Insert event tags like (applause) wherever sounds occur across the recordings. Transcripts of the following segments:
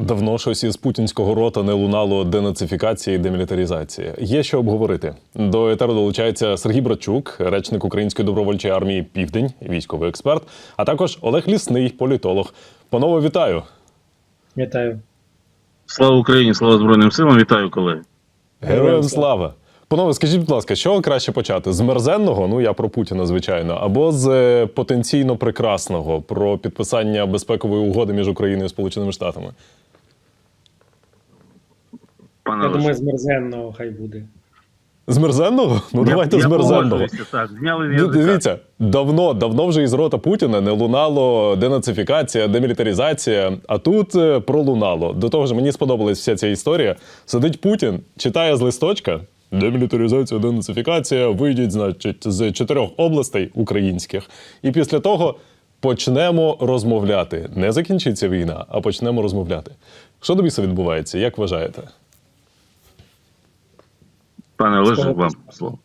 Давно щось із путінського рота не лунало денацифікація і демілітаризація. Є що обговорити. До етеру долучається Сергій Братчук, речник Української добровольчої армії Південь, військовий експерт, а також Олег Лісний, політолог. Панове, вітаю! Вітаю. Слава Україні, слава Збройним силам, вітаю колеги. Героям слава! Панове, скажіть, будь ласка, що краще почати? З мерзенного, ну я про Путіна, звичайно, або з е, потенційно прекрасного про підписання безпекової угоди між Україною і Сполученими Штатами? Пане Я Олеже. думаю, з мерзенного хай буде. З мерзенного? Ну Я- давайте я з мерзенного. Так, зняли з. Дивіться, давно, давно вже із рота Путіна не лунало денацифікація, демілітаризація, а тут е, пролунало. До того ж, мені сподобалась вся ця історія. Сидить Путін, читає з листочка. Демілітаризація, денацифікація, вийдіть, значить, з чотирьох областей українських. І після того почнемо розмовляти. Не закінчиться війна, а почнемо розмовляти. Що до біса відбувається? Як вважаєте? Пане Олеже, вам слово.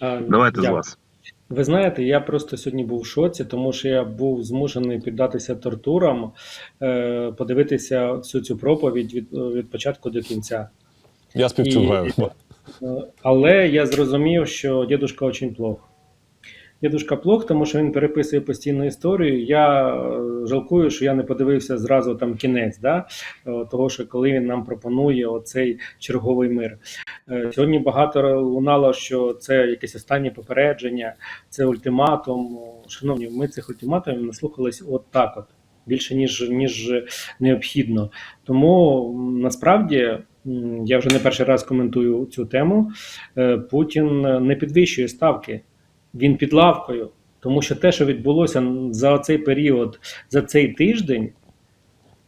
А, Давайте з вас. Ви знаєте, я просто сьогодні був в шоці, тому що я був змушений піддатися тортурам, е, подивитися всю цю проповідь від, від початку до кінця. Я співчуваю. І, Але я зрозумів, що дідушка дуже плох. Дідушка плох, тому що він переписує постійну історію. Я е, жалкую, що я не подивився зразу там кінець, да? е, того, що коли він нам пропонує оцей черговий мир. Е, Сьогодні багато лунало, що це якесь останнє попередження, це ультиматум. Шановні, ми цих ультиматумів наслухались от так от. Більше ніж ніж необхідно. Тому насправді я вже не перший раз коментую цю тему. Путін не підвищує ставки, він під лавкою. Тому що те, що відбулося за цей період, за цей тиждень, е,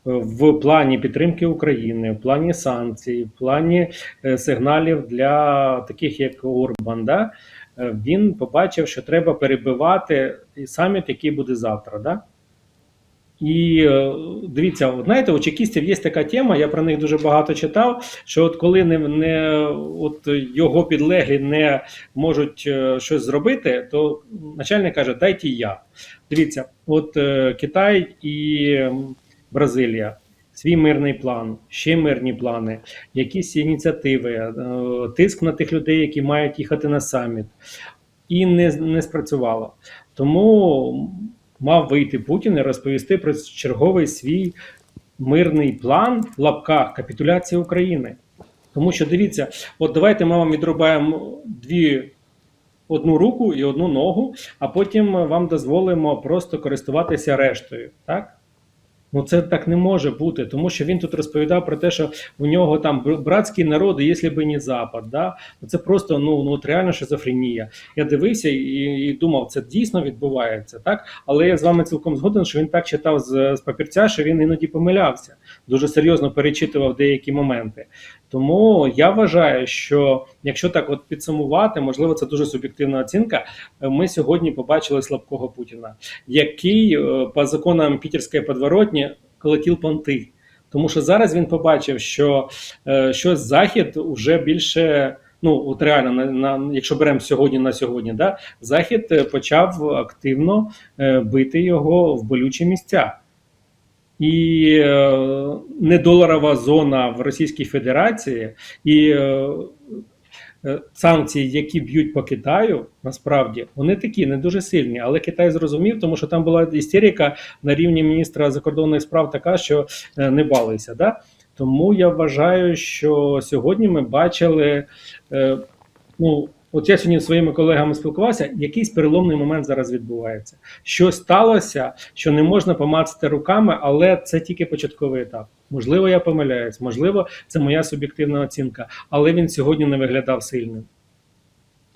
в плані підтримки України, в плані санкцій, в плані е, сигналів для таких, як Орбан, да, е, він побачив, що треба перебивати саміт, який буде завтра. Да? І е, дивіться, знаєте, у чекістів є така тема, я про них дуже багато читав. Що от коли не, не от його підлеглі не можуть е, щось зробити, то начальник каже: дайте я. Дивіться, от е, Китай і Бразилія. Свій мирний план, ще мирні плани, якісь ініціативи, тиск на тих людей, які мають їхати на саміт, і не, не спрацювало. Тому мав вийти Путін і розповісти про черговий свій мирний план в лапках капітуляції України. Тому що дивіться, от давайте ми вам відрубаємо дві. Одну руку і одну ногу, а потім вам дозволимо просто користуватися рештою. Так? Ну це так не може бути, тому що він тут розповідав про те, що у нього там бр- братський народ, і якщо б не Запад. Да? Це просто ну, ну от реально шизофренія. Я дивився і, і думав, це дійсно відбувається, так? Але я з вами цілком згоден, що він так читав з, з папірця, що він іноді помилявся. Дуже серйозно перечитував деякі моменти. Тому я вважаю, що якщо так от підсумувати, можливо, це дуже суб'єктивна оцінка. Ми сьогодні побачили слабкого Путіна, який е, по законам пітерської подворотні колотів понти. Тому що зараз він побачив, що е, щось захід уже більше. Ну, от реально, на, на якщо беремо сьогодні на сьогодні, да, захід е, почав активно е, бити його в болючі місця. І е, недоларова зона в Російській Федерації і е, санкції, які б'ють по Китаю, насправді вони такі не дуже сильні. Але Китай зрозумів, тому що там була істерика на рівні міністра закордонних справ, така що е, не балися. Да? Тому я вважаю, що сьогодні ми бачили. Е, ну, От я сьогодні зі своїми колегами спілкувався, якийсь переломний момент зараз відбувається. Що сталося, що не можна помацати руками, але це тільки початковий етап. Можливо, я помиляюсь, можливо, це моя суб'єктивна оцінка, але він сьогодні не виглядав сильним.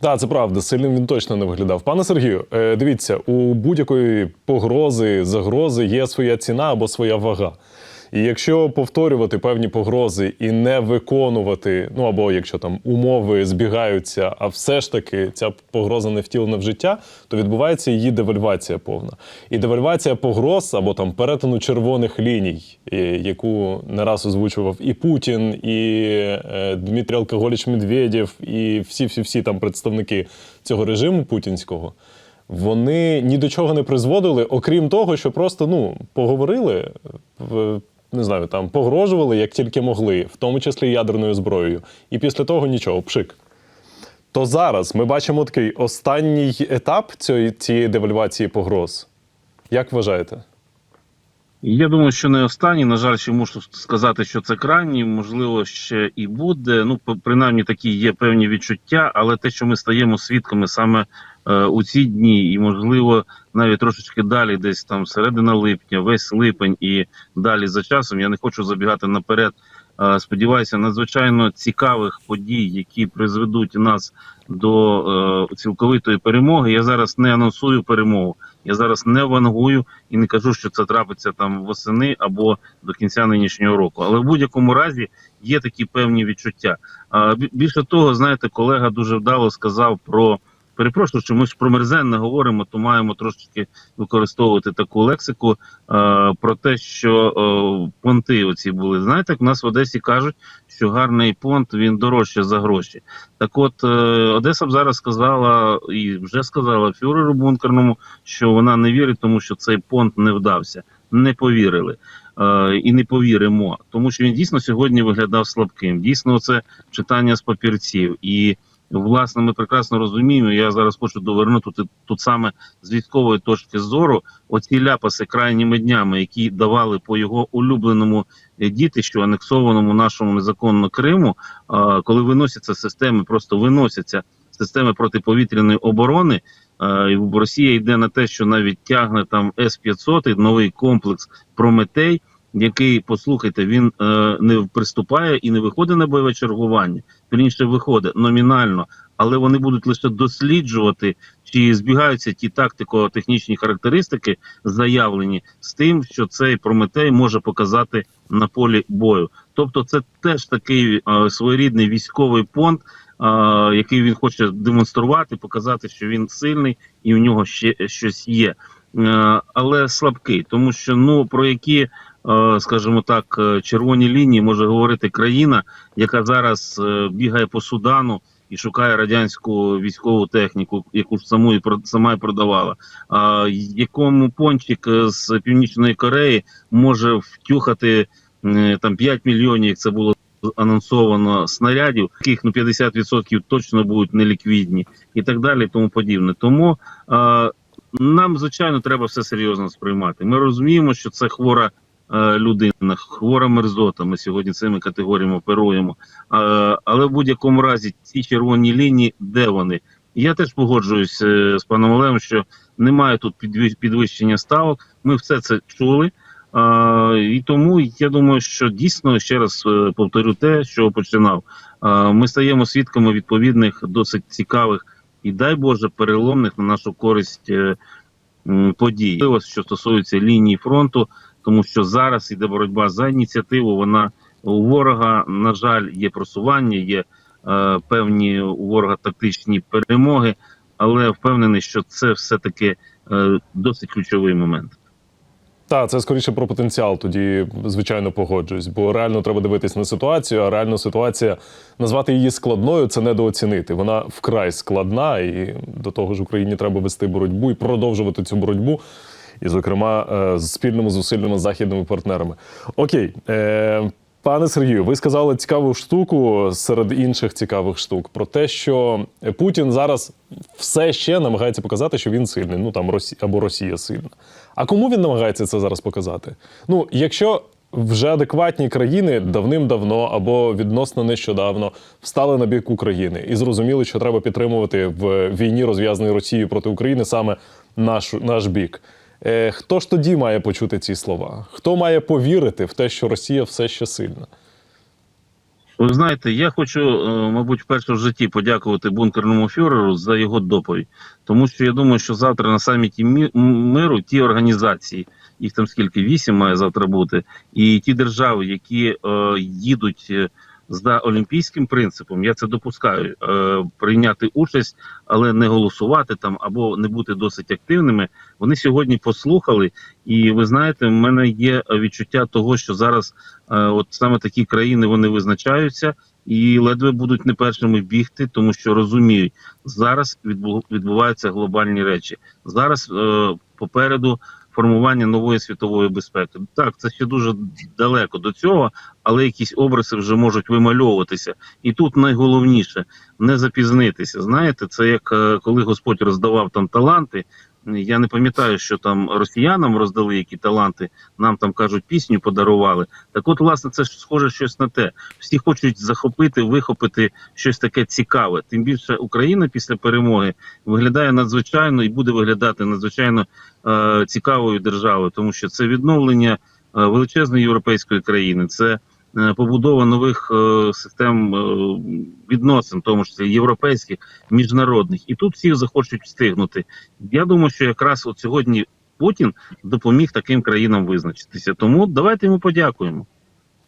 Так, це правда. Сильним він точно не виглядав. Пане Сергію, е, дивіться, у будь-якої погрози, загрози є своя ціна або своя вага. І якщо повторювати певні погрози і не виконувати, ну або якщо там умови збігаються, а все ж таки ця погроза не втілена в життя, то відбувається її девальвація повна. І девальвація погроз або там перетину червоних ліній, е, яку не раз озвучував і Путін, і е, Дмитрій Алкоголіч Медведєв, і всі-всі-всі там представники цього режиму путінського. Вони ні до чого не призводили, окрім того, що просто ну поговорили, не знаю, там погрожували як тільки могли, в тому числі ядерною зброєю. І після того нічого, пшик. То зараз ми бачимо такий останній етап цієї, цієї девальвації погроз. Як вважаєте? Я думаю, що не останній. На жаль, ще мушу сказати, що це крайній, можливо, ще і буде. Ну, принаймні такі є певні відчуття, але те, що ми стаємо свідками саме у ці дні, і можливо навіть трошечки далі, десь там середина липня, весь липень і далі за часом. Я не хочу забігати наперед. Е, сподіваюся, надзвичайно цікавих подій, які призведуть нас до е, цілковитої перемоги. Я зараз не анонсую перемогу. Я зараз не вангую і не кажу, що це трапиться там восени або до кінця нинішнього року. Але в будь-якому разі є такі певні відчуття. Більше того, знаєте, колега дуже вдало сказав про. Перепрошую, що ми ж про мерзен не говоримо, то маємо трошечки використовувати таку лексику е, про те, що е, понти оці були. Знаєте, як в нас в Одесі кажуть, що гарний понт він дорожче за гроші. Так от е, Одеса б зараз сказала і вже сказала фюреру бункерному, що вона не вірить, тому що цей понт не вдався. Не повірили е, і не повіримо, тому що він дійсно сьогодні виглядав слабким. Дійсно, це читання з папірців. І власне ми прекрасно розуміємо. Я зараз хочу довернути тут, тут саме з військової точки зору. Оці ляпаси крайніми днями, які давали по його улюбленому е, дітищу, анексованому нашому незаконно Криму, коли виносяться системи, просто виносяться системи протиповітряної оборони. Росія йде на те, що навіть тягне там С-500, новий комплекс Прометей, який, послухайте, він е, не приступає і не виходить на бойове чергування. Вірніше виходить номінально, але вони будуть лише досліджувати, чи збігаються ті тактико-технічні характеристики, заявлені з тим, що цей Прометей може показати на полі бою. Тобто, це теж такий е, своєрідний військовий понт, е, який він хоче демонструвати, показати, що він сильний і у нього ще щось є, е, але слабкий, тому що ну про які, скажімо так, е, червоні лінії може говорити країна, яка зараз е, бігає по Судану. І шукає радянську військову техніку, яку ж саму і сама і продавала. А якому пончик е, з північної Кореї може втюхати е, там 5 мільйонів, як це було анонсовано снарядів, яких ну 50% точно будуть неліквідні, і так далі, тому подібне. Тому е, нам звичайно треба все серйозно сприймати. Ми розуміємо, що це хвора. Е, Людина хвора мерзота. Ми сьогодні цими категоріями оперуємо. Але в будь-якому разі ці червоні лінії, де вони? Я теж погоджуюсь е, з паном Олегом, що немає тут підвищ- підвищення ставок. Ми все це чули. І тому я думаю, що дійсно ще раз е, повторю те, що починав. Ми стаємо свідками відповідних досить цікавих і дай Боже переломних на нашу користь подій. Що стосується лінії фронту, тому що зараз іде боротьба за ініціативу. Вона у ворога, на жаль, є просування, є е, певні у ворога тактичні перемоги, але впевнений, що це все таки е, досить ключовий момент. Так, це скоріше про потенціал. Тоді, звичайно, погоджуюсь. Бо реально треба дивитись на ситуацію, а реально ситуація назвати її складною це недооцінити. Вона вкрай складна, і до того ж Україні треба вести боротьбу і продовжувати цю боротьбу. І, зокрема, е, з спільними зусиллями з західними партнерами. Окей, е, пане Сергію, ви сказали цікаву штуку серед інших цікавих штук про те, що Путін зараз все ще намагається показати, що він сильний. Ну там Росія або Росія сильна. А кому він намагається це зараз показати? Ну, якщо вже адекватні країни давним-давно або відносно нещодавно встали на бік України і зрозуміли, що треба підтримувати в війні, розв'язаної Росією проти України саме наш, наш бік. Е, хто ж тоді має почути ці слова? Хто має повірити в те, що Росія все ще сильна? Ви знаєте, я хочу, е, мабуть, вперше в житті подякувати бункерному фюреру за його доповідь, тому що я думаю, що завтра на саміті мі- миру ті організації, їх там скільки вісім має завтра бути, і ті держави, які е, їдуть е, за олімпійським принципом, я це допускаю, е, прийняти участь, але не голосувати там або не бути досить активними. Вони сьогодні послухали, і ви знаєте, в мене є відчуття того, що зараз е, от саме такі країни вони визначаються і ледве будуть не першими бігти, тому що розуміють, зараз відбу- відбуваються глобальні речі. Зараз е, попереду формування нової світової безпеки. Так, це ще дуже далеко до цього, але якісь образи вже можуть вимальовуватися. І тут найголовніше не запізнитися. Знаєте, це як е, коли Господь роздавав там таланти. Я не пам'ятаю, що там росіянам роздали які таланти, нам там кажуть, пісню подарували. Так от, власне, це ж схоже щось на те. Всі хочуть захопити, вихопити щось таке цікаве. Тим більше Україна після перемоги виглядає надзвичайно і буде виглядати надзвичайно е, цікавою державою, тому що це відновлення е, величезної європейської країни. Це побудова нових е, систем е, відносин, тому тому це європейських, міжнародних, і тут всі захочуть встигнути. Я думаю, що якраз от сьогодні Путін допоміг таким країнам визначитися. Тому давайте йому подякуємо.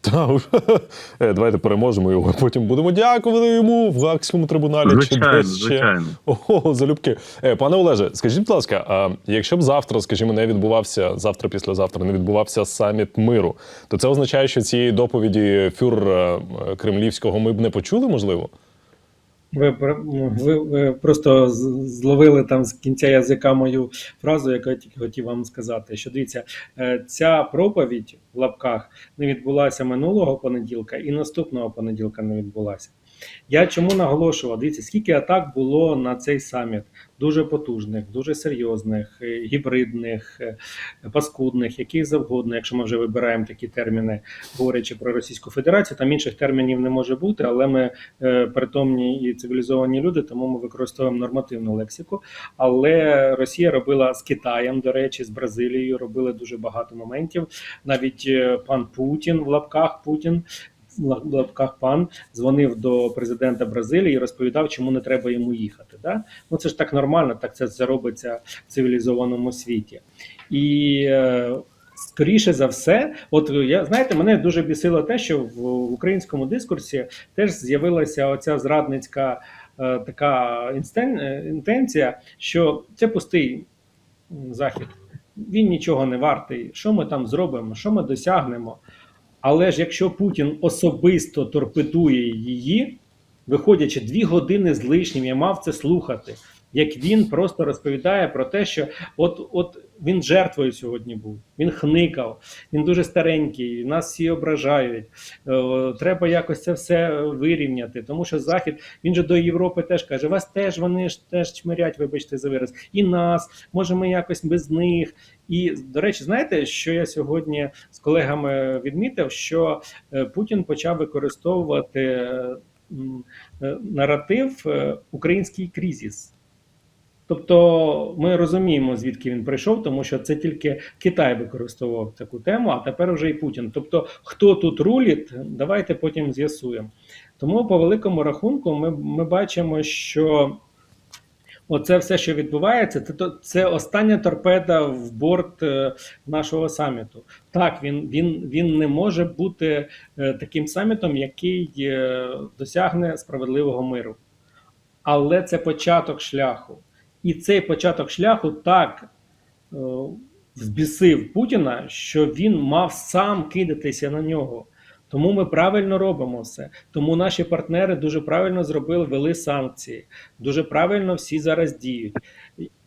Та, (laughs) е, давайте переможемо його, потім будемо дякувати йому в Гаагському трибуналі. Звичайно, чи десь ще. звичайно. (laughs) Ого, залюбки. Е, пане Олеже, скажіть, будь ласка, а якщо б завтра, скажімо, не відбувався завтра, післязавтра, не відбувався саміт миру, то це означає, що цієї доповіді фюр е, кремлівського ми б не почули, можливо? Ви, ви просто зловили там з кінця язика мою фразу, яку я тільки хотів вам сказати. Що дивіться, е, ця проповідь в лапках не відбулася минулого понеділка і наступного понеділка не відбулася. Я чому наголошував? Дивіться, скільки атак було на цей саміт, дуже потужних, дуже серйозних, е, гібридних, е, паскудних, яких завгодно, якщо ми вже вибираємо такі терміни, говорячи про Російську Федерацію, там інших термінів не може бути, але ми е, притомні і цивілізовані люди, тому ми використовуємо нормативну лексику. Але Росія робила з Китаєм, до речі, з Бразилією робили дуже багато моментів. Навіть пан Путін в лапках Путін. Лапках пан дзвонив до президента Бразилії і розповідав, чому не треба йому їхати. Да? Ну це ж так нормально, так це, це робиться в цивілізованому світі. І е, скоріше за все, от я знаєте, мене дуже бісило те, що в, в українському дискурсі теж з'явилася оця зрадницька е, така е, інтенція, що це пустий захід. Він нічого не вартий. Що ми там зробимо, що ми досягнемо? Але ж якщо Путін особисто торпедує її, виходячи дві години з лишнім, я мав це слухати. Як він просто розповідає про те, що от от він жертвою сьогодні був, він хникав, він дуже старенький, нас всі ображають. Е, треба якось це все вирівняти, тому що Захід він же до Європи теж каже: вас теж вони ж теж чмирять, вибачте за вираз, і нас, може, ми якось без них. І до речі, знаєте, що я сьогодні з колегами відмітив, що е, Путін почав використовувати е, е, наратив український кризис. Тобто ми розуміємо, звідки він прийшов, тому що це тільки Китай використовував таку тему, а тепер вже і Путін. Тобто, хто тут рулить, давайте потім з'ясуємо. Тому по великому рахунку ми, ми бачимо, що оце все, що відбувається, це, це остання торпеда в борт е, нашого саміту. Так, він, він, він не може бути е, таким самітом, який е, досягне справедливого миру. Але це початок шляху. І цей початок шляху так взбісив Путіна, що він мав сам кидатися на нього. Тому ми правильно робимо все. Тому наші партнери дуже правильно зробили, ввели санкції. Дуже правильно всі зараз діють.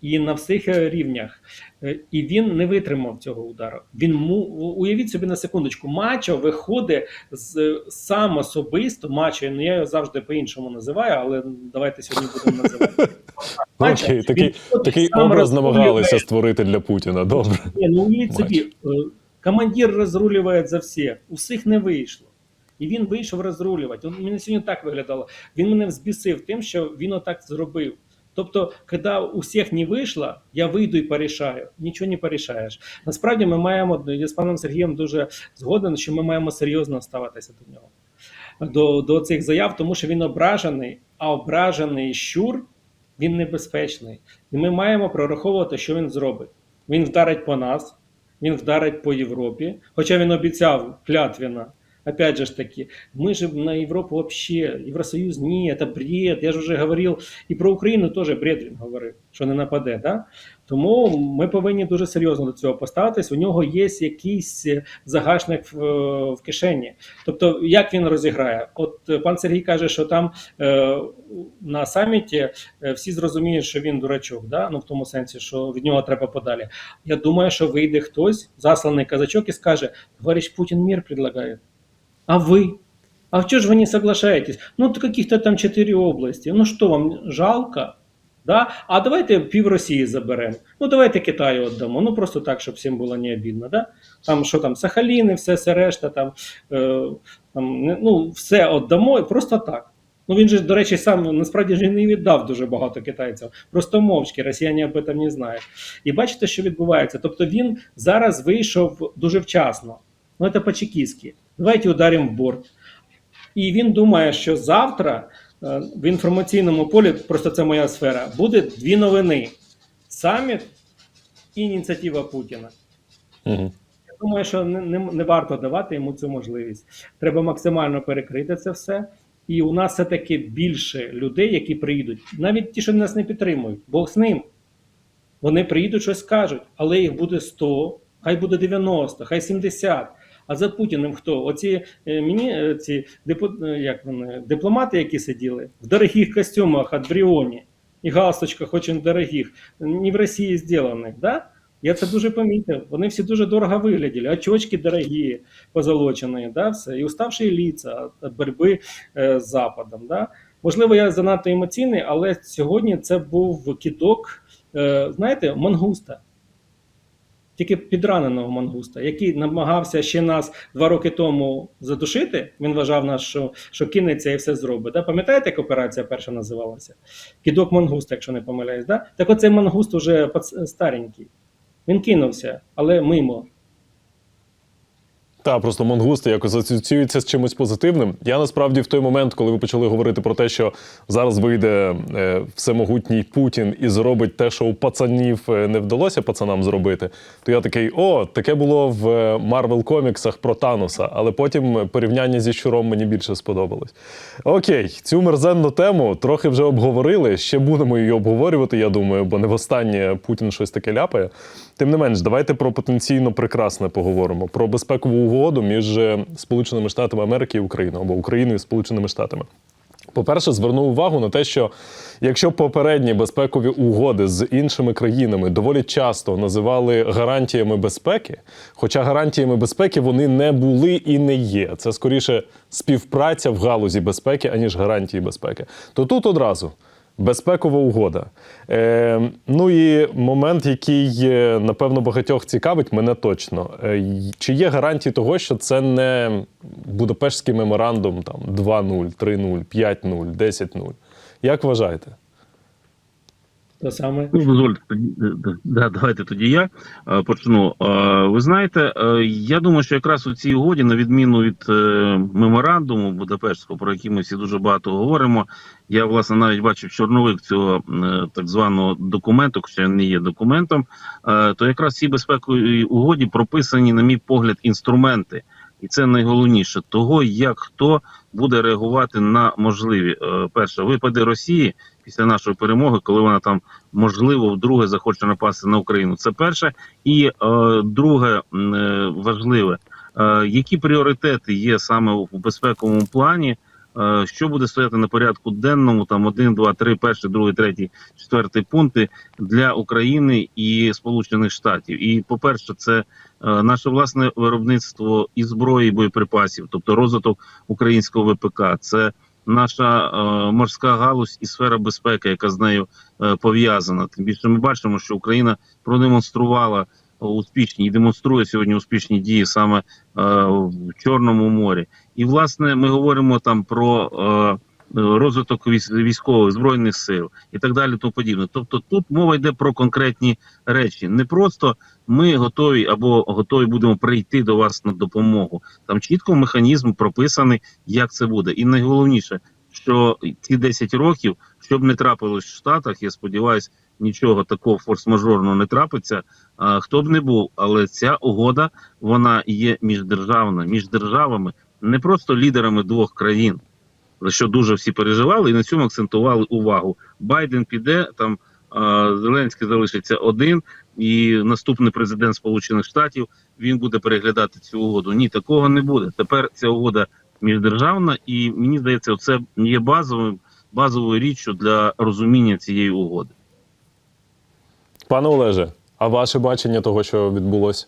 І на всіх е, рівнях. Е, І він не витримав цього удару. Він му уявіть собі на секундочку, Мачо виходить з сам особисто. Мачо, ну я його завжди по-іншому називаю, але давайте сьогодні будемо називати. (laughs) Мачо, Окей, такий, такий образ намагалися створити для Путіна. Добре. Ні, ну уявіть собі, е, командир розрулює за всіх, усіх не вийшло. І він вийшов розрулювати. От Мені сьогодні так виглядало. Він мене взбісив тим, що він отак зробив. Тобто, коли у всіх не вийшло, я вийду і порішаю. Нічого не порішаєш. Насправді ми маємо, я з паном Сергієм дуже згоден, що ми маємо серйозно ставитися до нього, до, до цих заяв, тому що він ображений, а ображений щур він небезпечний. І ми маємо прораховувати, що він зробить. Він вдарить по нас, він вдарить по Європі. Хоча він обіцяв клятвенно Опять же таки, мы же на Европу вообще, Евросоюз, ні, это бред. Я ж уже говорив, і про Україну теж бред він говорив, що не нападе. Да? Тому ми повинні дуже серйозно до цього поставитись. У нього є якийсь е, загашник в, е, в кишені. Тобто, як він розіграє? От е, пан Сергій каже, що там е, на саміті всі зрозуміють, що він дурачок, да? ну в тому сенсі, що від нього треба подалі. Я думаю, що вийде хтось, засланий казачок, і скаже: товарищ Путін мир предлагає. А вы? А что же вы не соглашаетесь? Ну, то каких-то там четыре области. Ну что вам жалко? Да? А давайте пів Росії заберемо. Ну давайте Китаю віддамо. Ну просто так, щоб всім було не обідно. Да? Там що там, Сахаліни, все, все решта, там, е, там не- ну, все віддамо і просто так. Ну він же, до речі, сам насправді ж і не віддав дуже багато китайців. Просто мовчки, росіяни об этом не знають. І бачите, що відбувається. Тобто він зараз вийшов дуже вчасно. Ну, це по-чекістськи. Давайте ударимо в борт. І він думає, що завтра е, в інформаційному полі, просто це моя сфера, буде дві новини: саміт і ініціатива Путіна. Угу. Я думаю, що не, не, не варто давати йому цю можливість. Треба максимально перекрити це все. І у нас все-таки більше людей, які приїдуть, навіть ті, що нас не підтримують, Бог з ним. Вони приїдуть, щось скажуть, але їх буде 100, хай буде 90, хай 70. А за Путіним хто? Оці е, мені е, ці е, як вони, дипломати, які сиділи в дорогих костюмах від Бріоні і галстучках очень дорогих, не в Росії зроблених, да? Я це дуже помітив. Вони всі дуже дорого вигляділи. Очочки дорогі, позолочені, да, все. І уставші ліца від боротьби з Западом. Да? Можливо, я занадто емоційний, але сьогодні це був кидок, е, знаєте, мангуста. Тільки підраненого мангуста, який намагався ще нас два роки тому задушити. Він вважав нас, що, що кинеться і все зробить. Да? Пам'ятаєте, як операція перша називалася? Кідок мангуста, якщо не помиляюсь. Да? Так оцей мангуст уже старенький. Він кинувся, але мимо. Та просто мангусти якось асоціюються з чимось позитивним. Я насправді в той момент, коли ви почали говорити про те, що зараз вийде е, всемогутній Путін і зробить те, що у пацанів е, не вдалося пацанам зробити, то я такий: о, таке було в Марвел коміксах про Таноса, але потім порівняння зі щуром мені більше сподобалось. Окей, цю мерзенну тему трохи вже обговорили. Ще будемо її обговорювати, я думаю, бо не востаннє Путін щось таке ляпає. Тим не менш, давайте про потенційно прекрасне поговоримо про безпекову угоду між е, Сполученими Штатами Америки і Україною або Україною і Сполученими Штатами. По-перше, зверну увагу на те, що якщо попередні безпекові угоди з іншими країнами доволі часто називали гарантіями безпеки, хоча гарантіями безпеки вони не були і не є. Це скоріше співпраця в галузі безпеки, аніж гарантії безпеки. То тут одразу Безпекова угода. Е, ну і момент, який е, напевно багатьох цікавить, мене точно. Е, чи є гарантії того, що це не Будапештський меморандум там 2.0, 3.0, 5.0, 10.0? Як вважаєте? То саме. Ну, дозвольте, е, да, да, давайте тоді я е, почну. Е, ви знаєте, я думаю, що якраз у цій угоді, на відміну від меморандуму Будапештського, про який ми всі дуже багато говоримо, я власне навіть бачив чорновик цього так званого документу, хоча не є документом, то якраз в цій безпековій угоді прописані, на мій погляд, інструменти. І це найголовніше того, як хто буде реагувати на можливі перше випади Росії після нашої перемоги, коли вона там можливо вдруге захоче напасти на Україну. Це перше, і е, друге е, важливе, е, які пріоритети є саме в безпековому плані. е, Що буде стояти на порядку денному, там один, два, три, перший, другий, третій, четвертий пункти для України і Сполучених Штатів. І по-перше, це е, наше власне виробництво і зброї, і боєприпасів, тобто розвиток українського ВПК. Це наша е, морська галузь і сфера безпеки, яка з нею е, пов'язана. Тим більше ми бачимо, що Україна продемонструвала успішні і демонструє сьогодні успішні дії саме е, в Чорному морі. І власне ми говоримо там про. Е, Розвиток військ- військових збройних сил і так далі, тому подібне. Тобто, тут мова йде про конкретні речі. Не просто ми готові або готові будемо прийти до вас на допомогу. Там чітко механізм прописаний, як це буде. І найголовніше, що ці 10 років, щоб не трапилось в Штатах, я сподіваюся, нічого такого форс-мажорного не трапиться. А, хто б не був, але ця угода вона є міждержавна, між державами. не просто лідерами двох країн, за що дуже всі переживали, і на цьому акцентували увагу. Байден піде там. Зеленський залишиться один, і наступний президент Сполучених Штатів він буде переглядати цю угоду. Ні, такого не буде. Тепер ця угода міждержавна, і мені здається, це є базовим базовою річчю для розуміння цієї угоди. Пане Олеже, а ваше бачення того, що відбулося?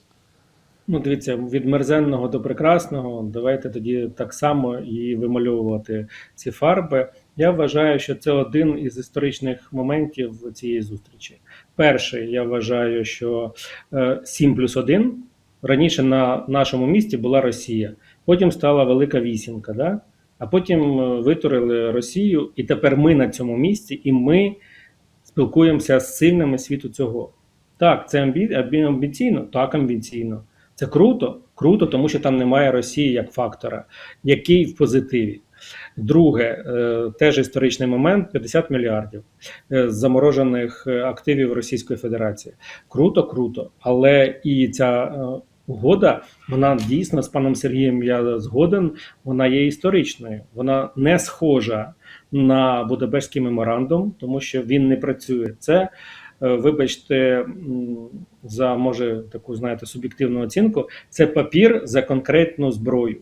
Ну, дивіться, від мерзенного до прекрасного. Давайте тоді так само і вимальовувати ці фарби. Я вважаю, що це один із історичних моментів цієї зустрічі. Перший, я вважаю, що е, 7 плюс 1 раніше на нашому місті була Росія, потім стала Велика Вісімка, да? а потім е, витворили Росію, і тепер ми на цьому місці, і ми спілкуємося з сильними світу цього. Так, це амбі- амбіційно, так амбіційно. Це круто, круто, тому що там немає Росії як фактора, який в позитиві. Друге, е, теж історичний момент: 50 мільярдів е, заморожених е, активів Російської Федерації. Круто, круто. Але і ця угода, вона дійсно з паном Сергієм я згоден, вона є історичною. Вона не схожа на Будапештський меморандум, тому що він не працює. Це вибачте, за може таку знаєте суб'єктивну оцінку. Це папір за конкретну зброю.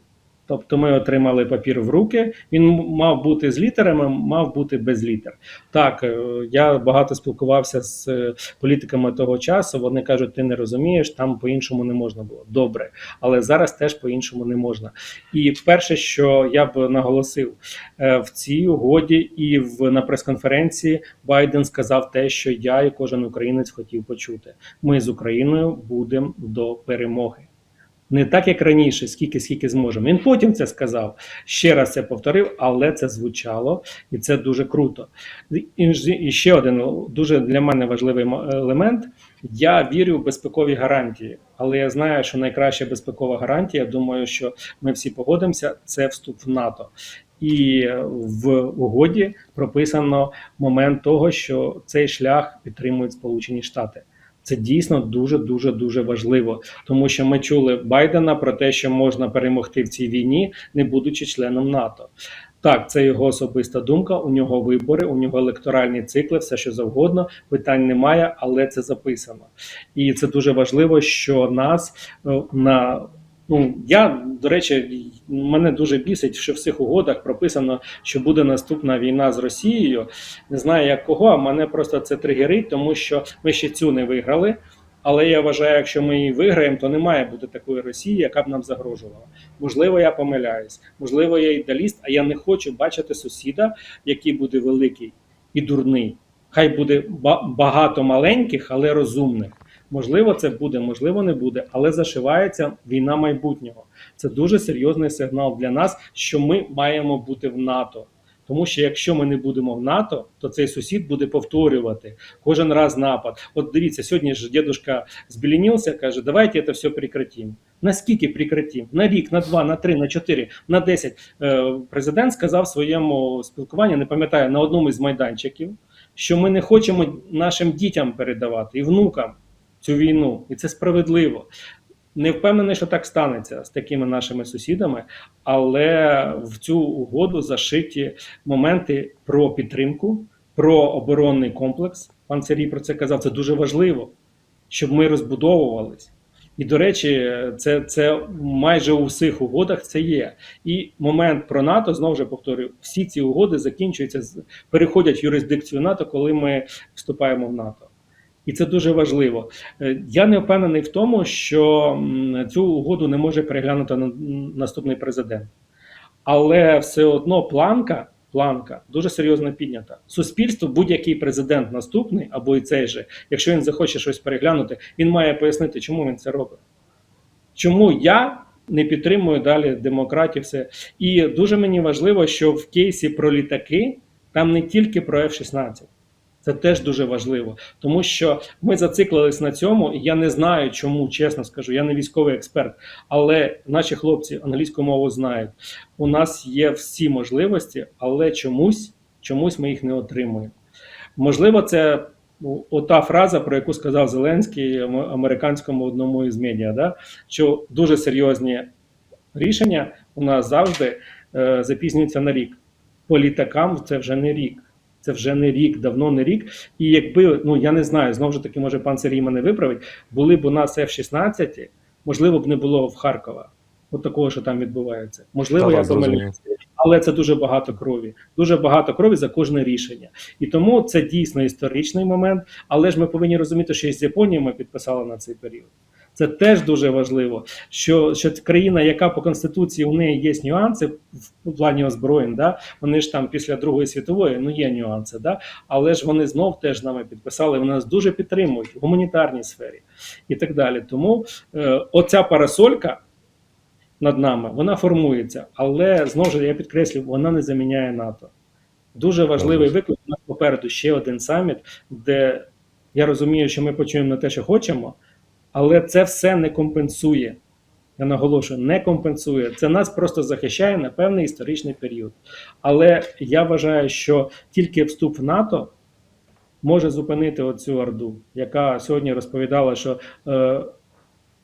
Тобто ми отримали папір в руки. Він мав бути з літерами, мав бути без літер. Так, е, я багато спілкувався з е, політиками того часу. Вони кажуть, ти не розумієш, там по-іншому не можна було. Добре, але зараз теж по-іншому не можна. І перше, що я б наголосив е, в цій угоді, і в на прес-конференції Байден сказав те, що я і кожен українець хотів почути. Ми з Україною будемо до перемоги. Не так, як раніше, скільки скільки зможемо. Він потім це сказав. Ще раз це повторив, але це звучало, і це дуже круто. І ще один дуже для мене важливий елемент. Я вірю в безпекові гарантії, але я знаю, що найкраща безпекова гарантія, думаю, що ми всі погодимося, це вступ в НАТО. І в угоді прописано момент того, що цей шлях підтримують Сполучені Штати. Це дійсно дуже дуже дуже важливо, тому що ми чули Байдена про те, що можна перемогти в цій війні, не будучи членом НАТО. Так, це його особиста думка. У нього вибори, у нього електоральні цикли, все що завгодно. Питань немає, але це записано. І це дуже важливо, що нас е, на ну я до речі, мене дуже бісить, що в цих угодах прописано, що буде наступна війна з Росією. Не знаю як кого, а мене просто це тригерить, тому що ми ще цю не виграли. Але я вважаю, якщо ми її виграємо, то не має бути такої Росії, яка б нам загрожувала. Можливо, я помиляюсь, можливо, я ідеаліст, а я не хочу бачити сусіда, який буде великий і дурний. Хай буде багато маленьких, але розумних. Можливо, це буде, можливо, не буде, але зашивається війна майбутнього. Це дуже серйозний сигнал для нас, що ми маємо бути в НАТО. Тому що якщо ми не будемо в НАТО, то цей сусід буде повторювати кожен раз напад. От дивіться, сьогодні ж дедушка збілінівся, каже, давайте це все прекратимо. Наскільки прекратимо? На рік, на два, на три, на чотири, на десять. Е, Президент сказав в своєму спілкуванні, не пам'ятаю, на одному із майданчиків, що ми не хочемо нашим дітям передавати і внукам цю війну, і це справедливо. Не впевнений, що так станеться з такими нашими сусідами, але в цю угоду зашиті моменти про підтримку, про оборонний комплекс. Пан Сергій про це казав. Це дуже важливо, щоб ми розбудовувались. І, до речі, це, це майже у всіх угодах це є. І момент про НАТО, знову ж повторюю, всі ці угоди закінчуються, переходять в юрисдикцію НАТО, коли ми вступаємо в НАТО. І це дуже важливо. Е, Я не впевнений в тому, що цю угоду не може переглянути наступний президент. Але все одно планка, планка дуже серйозно піднята. Суспільство, будь-який президент наступний, або і цей же, якщо він захоче щось переглянути, він має пояснити, чому він це робить. Чому я не підтримую далі демократів. Все. І дуже мені важливо, що в кейсі про літаки там не тільки про F-16. Це теж дуже важливо, тому що ми зациклились на цьому, я не знаю, чому, чесно скажу, я не військовий експерт, але наші хлопці англійську мову знають. У нас є всі можливості, але чомусь, чомусь ми їх не отримуємо. Можливо, це ну, ота фраза, про яку сказав Зеленський американському одному із медіа, да? що дуже серйозні рішення у нас завжди е, запізнюється на рік. По літакам це вже не рік. Це вже не рік, давно не рік. І якби, ну я не знаю, знову ж таки, може пан Сергій мене виправить, були б у нас F-16, можливо б не було в Харкова. От такого, що там відбувається. Можливо, Та-та, я помиляюся. Але це дуже багато крові. Дуже багато крові за кожне рішення. І тому це дійсно історичний момент. Але ж ми повинні розуміти, що і з Японією ми підписали на цей період. Це теж дуже важливо, що, що країна, яка по конституції у неї є нюанси в плані озброєнь, да вони ж там після Другої світової ну є нюанси, да але ж вони знов теж нами підписали. Вони нас дуже підтримують в гуманітарній сфері і так далі. Тому е, оця парасолька над нами вона формується, але знову ж я підкреслю, вона не заміняє НАТО. Дуже важливий виклик. У нас попереду ще один саміт, де я розумію, що ми почуємо не те, що хочемо, але це все не компенсує. Я наголошую, не компенсує. Це нас просто захищає на певний історичний період. Але я вважаю, що тільки вступ в НАТО може зупинити оцю орду, яка сьогодні розповідала, що е,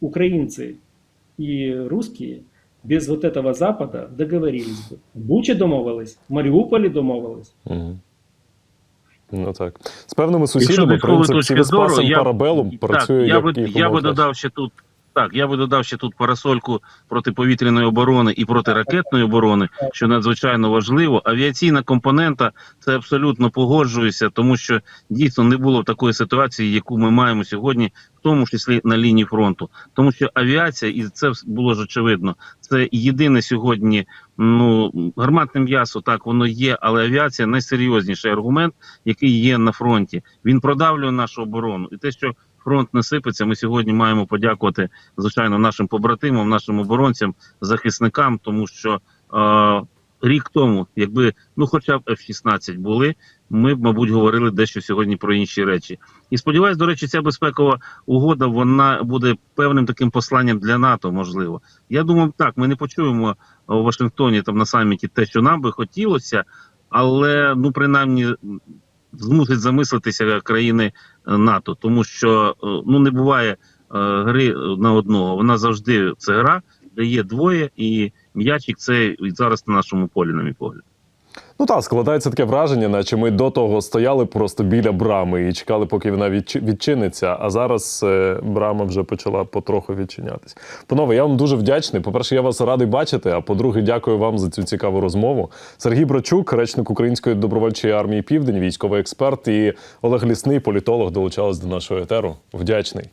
українці і русські без вот этого Запада договорились. В Бучі домовились, в Маріуполі домовились. Угу. Ну так. З певними сусідами принцип Сівеспасом я- парабелум Так, працює я як би, я би додав ще тут. Так, я би додав ще тут парасольку протиповітряної оборони і протиракетної оборони, що надзвичайно важливо. Авіаційна компонента це абсолютно погоджуюся, тому що дійсно не було такої ситуації, яку ми маємо сьогодні, в тому числі на лінії фронту. Тому що авіація, і це було ж очевидно, це єдине сьогодні. Ну гарматне м'ясо так воно є, але авіація найсерйозніший аргумент, який є на фронті. Він продавлює нашу оборону, і те, що фронт не сипеться, ми сьогодні маємо подякувати звичайно нашим побратимам, нашим оборонцям, захисникам, тому що е, рік тому, якби ну, хоча б F-16 були, ми б, мабуть, говорили дещо сьогодні про інші речі. І сподіваюсь, до речі, ця безпекова угода вона буде певним таким посланням для НАТО. Можливо, я думаю, так ми не почуємо у Вашингтоні там на саміті те, що нам би хотілося, але ну принаймні змусить замислитися країни е, НАТО, тому що е, ну не буває е, гри на одного. Вона завжди це гра, де є двоє, і м'ячик це зараз на нашому полі, на мій погляд. Ну так, складається таке враження, наче ми до того стояли просто біля брами і чекали, поки вона відчи- відчиниться. А зараз е, брама вже почала потроху відчинятись. Панове, я вам дуже вдячний. По-перше, я вас радий бачити. А по-друге, дякую вам за цю цікаву розмову. Сергій Брачук, речник Української добровольчої армії Південь, військовий експерт, і Олег Лісний, політолог, долучались до нашого етеру. Вдячний.